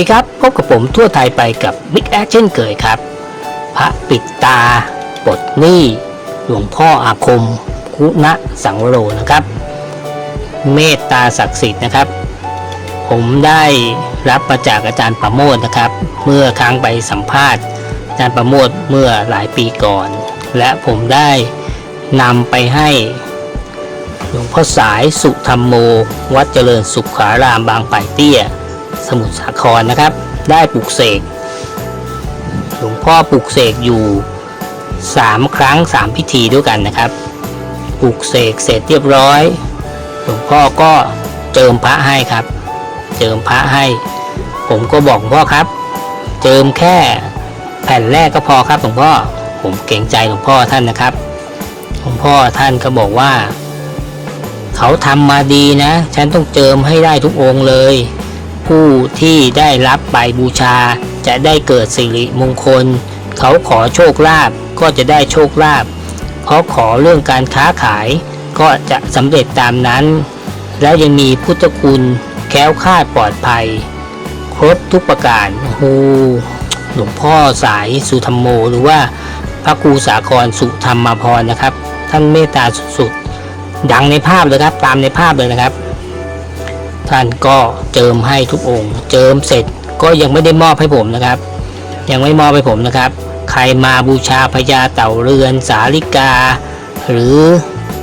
ดีครับ พบกับผมทั่วไทยไปกับ Big a c เช่นเคยครับ พระปิดตาปดหนี้หลวงพ่ออาคม คุณะสังวโรนะครับ เมตตาศักดิ์สิทธิ์นะครับ ผมได้รับมาจากอาจารย์ประโมทนะครับ เมื่อครั้งไปสัมภาษณ์ อาจารย์ประโมทเมื่อหลายปีก่อน และผมได้นำไปให้หลวงพ่อสายสุธรรมโม วัดเจริญสุขารามบางป่ายเตี้ย สมุทรสาครนะครับ ได้ปลุกเสกหลวงพ่อปลุกเสกอยู่ 3 ครั้ง 3 พิธีด้วยกันนะครับปลุกเสกเสร็จเรียบร้อย หลวงพ่อก็เจิมพระให้ครับ เจิมพระให้ ผมก็บอกพ่อครับ เจิมแค่แผ่นแรกก็พอครับหลวงพ่อผมเกรงใจหลวงพ่อท่านนะครับหลวงพ่อท่านก็บอกว่า เขาทำมาดีนะ ฉันต้องเจิมให้ได้ทุกองค์เลย ผู้ที่ได้รับใบบูชา จะได้เกิดสิริมงคล เขาขอโชคลาภก็จะได้โชคลาภเขาขอเรื่องการค้าขายก็จะสำเร็จตามนั้น แล้วยังมีพุทธคุณแคล้วคลาดปลอดภัย ครบทุกประการโอ้หหลวงพ่อสายสุธรรมโม หรือว่าพระครูสาครสุธรรมพรนะครับ ท่านเมตตาสุดๆดังในภาพเลยครับตามในภาพเลยนะครับ ท่านก็เจิมให้ทุกองค์ เจิมเสร็จก็ยังไม่ได้มอบให้ผมนะครับ ยังไม่มอบให้ผมนะครับ ใครมาบูชาพญาเต่าเรือน สาลิกา หรือ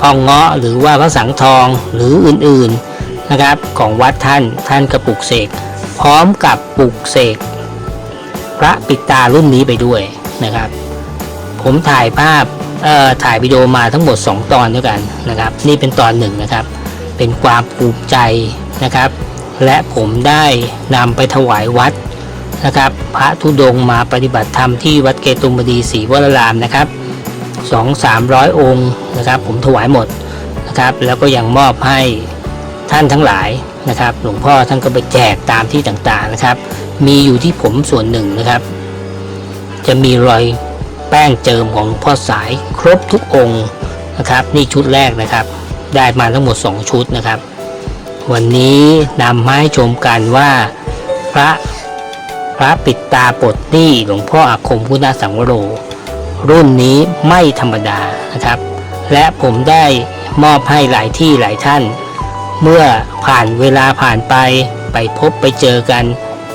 พองเงาะหรือว่าพระสังทองหรืออื่นๆนะครับ ของวัดท่านท่านกระปุกเสกพร้อมกับปลุกเสกพระปิตารุ่นนี้ไปด้วยนะครับ ผมถ่ายภาพถ่ายวิดีโอมาทั้งหมด 2 ตอนด้วยกันนะครับ นี่เป็นตอนหนึ่งนะครับ เป็นความภูมิใจนะครับ และผมได้นำไปถวายวัดนะครับ พระธุดงมาปฏิบัติธรรมที่วัดเกตุมบดีศรีวรารามนะครับสองสามร้อยองค์นะครับ ผมถวายหมดนะครับ แล้วก็ยังมอบให้ท่านทั้งหลายนะครับ หลวงพ่อท่านก็ไปแจกตามที่ต่างๆนะครับ มีอยู่ที่ผมส่วนหนึ่งนะครับ จะมีรอยแป้งเจิมของหลวงพ่อสายครบทุกองค์นะครับ นี่ชุดแรกนะครับ ได้มาทั้งหมด 2 ชุดนะครับ วันนี้นำมาให้ชมกันว่าพระพระปิดตาปดหนี้หลวงพ่ออาคมพุทธสังวโร รุ่นนี้ไม่ธรรมดานะครับ และผมได้มอบให้หลายที่หลายท่าน เมื่อผ่านเวลาผ่านไปไปพบไปเจอกัน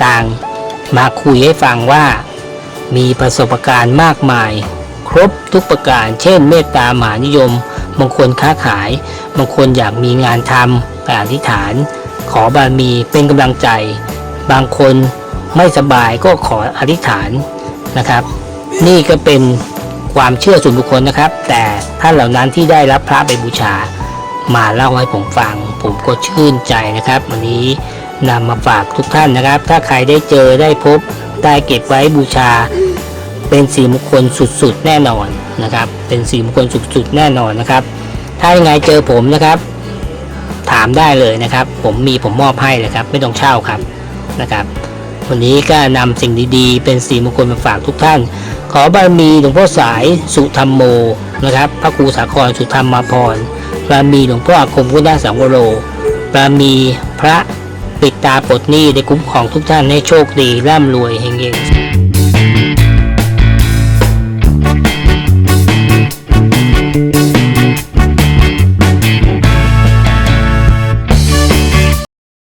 ต่างมาคุยให้ฟังว่า มีประสบการณ์มากมาย ครบทุกประการ เช่น เมตตามหานิยม บางคนค้าขาย บางคนอยากมีงานทำแต่อธิษฐาน ขอบารมีเป็นกำลังใจ บางคนไม่สบายก็ขออธิษฐานนะครับ นี่ก็เป็นความเชื่อส่วนบุคคลนะครับ แต่ท่านเหล่านั้นที่ได้รับพระไปบูชา มาเล่าให้ผมฟัง ผมก็ชื่นใจนะครับ วันนี้นำมาฝากทุกท่านนะครับ ถ้าใครได้เจอได้พบได้เก็บไว้บูชา เป็นสีมงคลสุดๆแน่นอนนะครับ เป็นสีมงคลสุดๆแน่นอนนะครับ ถ้ายังไงเจอผมนะครับ ถามได้เลยนะครับ ผมมีผมมอบให้เลยครับ ไม่ต้องเช่าครับนะครับ วันนี้ก็นำสิ่งดีๆ เป็นสีมงคลมาฝากทุกท่าน ขอบารมีหลวงพ่อสายสุธรรมโมนะครับ พระครูสาครสุธรรมพรบารมีหลวงพ่ออาคมพุทธสังวโรบารมีพระปิดตาปลดหนี้ได้คุ้มของทุกท่านให้โชคดีร่ำรวยเฮงๆ